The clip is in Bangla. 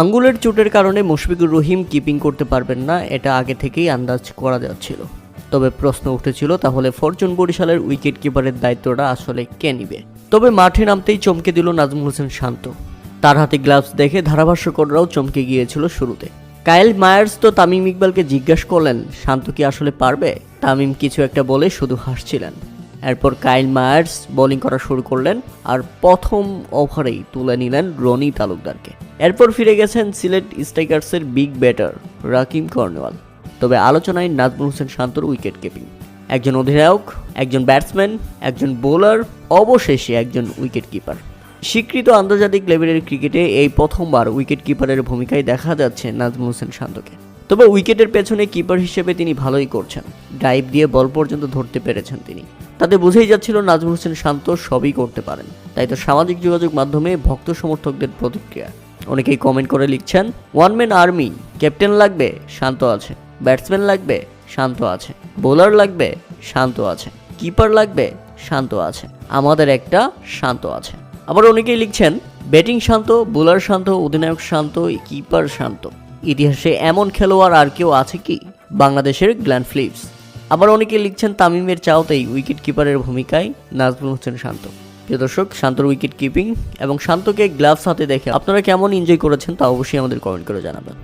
আঙ্গুলের চোটের কারণে মুশফিকুর রহিম কিপিং করতে পারবেন না, এটা আগে থেকেই আন্দাজ করা যাচ্ছিল। তবে প্রশ্ন উঠেছিল, তাহলে ফরচুন বরিশালের উইকেট কিপারের দায়িত্বটা আসলে কে নিবে? তবে মাঠে নামতেই চমকে দিল নাজমুল হোসেন শান্ত। তার হাতে গ্লাভস দেখে ধারাভাষ্যকররাও চমকে গিয়েছিল শুরুতে। কায়েল মায়ার্স তো তামিম ইকবালকে জিজ্ঞাসা করলেন, শান্ত কি আসলে পারবে? তামিম কিছু একটা বলে শুধু হাসছিলেন। এরপর কাইল মায়ার্স বোলিং করা শুরু করলেন আর প্রথম ওভারেই তুলে নিলেন রনি তালুকদারকে। এরপর ফিরে গেছেন সিলেট স্ট্রাইকার্সের বিগ ব্যাটার রাকিম কর্নওয়াল তবে আলোচনায় নাজমুল হোসেন শান্তর উইকেট কিপিং। একজন অধিনায়ক, একজন ব্যাটসম্যান, একজন বোলার, অবশেষে একজন উইকেট কিপার। স্বীকৃত আন্তর্জাতিক লেভেলের ক্রিকেটে এই প্রথমবার উইকেট কিপারের ভূমিকায় দেখা যাচ্ছে নাজমুল হোসেন শান্তকে। তবে উইকেটের পেছনে কিপার হিসেবে তিনি ভালোই করছেন। ড্রাইভ দিয়ে বল পর্যন্ত ধরতে পেরেছেন তিনি। তাতে বুঝেই যাচ্ছিল নাজমুল হোসেন শান্ত সবই করতে পারেন। তাই তো সামাজিক যোগাযোগ মাধ্যমে ভক্ত সমর্থকদের প্রতিক্রিয়া। অনেকেই কমেন্ট করে লিখছেন ওয়ান ম্যান আর্মি ক্যাপ্টেন লাগবে, শান্ত আছে ব্যাটসম্যান লাগবে, শান্ত আছে বোলার লাগবে, শান্ত আছে কিপার লাগবে, শান্ত আছে, আমাদের একটা শান্ত আছে। আবার অনেকেই লিখছেন ব্যাটিং শান্ত বোলার শান্ত, অধিনায়ক শান্ত কিপার শান্ত। ইতিহাসে এমন খেলোয়াড় আর কেউ আছে কি? বাংলাদেশের গ্ল্যান্ড ফ্লিপস। আবার অনেকে লিখছেন, তামিমের চাওতেই উইকেট কিপারের ভূমিকায় নাজমুল হোসেন শান্ত। প্রিয় দর্শক, শান্তর উইকেট কিপিং এবং শান্তকে গ্লাভস হাতে দেখে আপনারা কেমন এনজয় করেছেন তা অবশ্যই আমাদের কমেন্ট করে জানাবেন।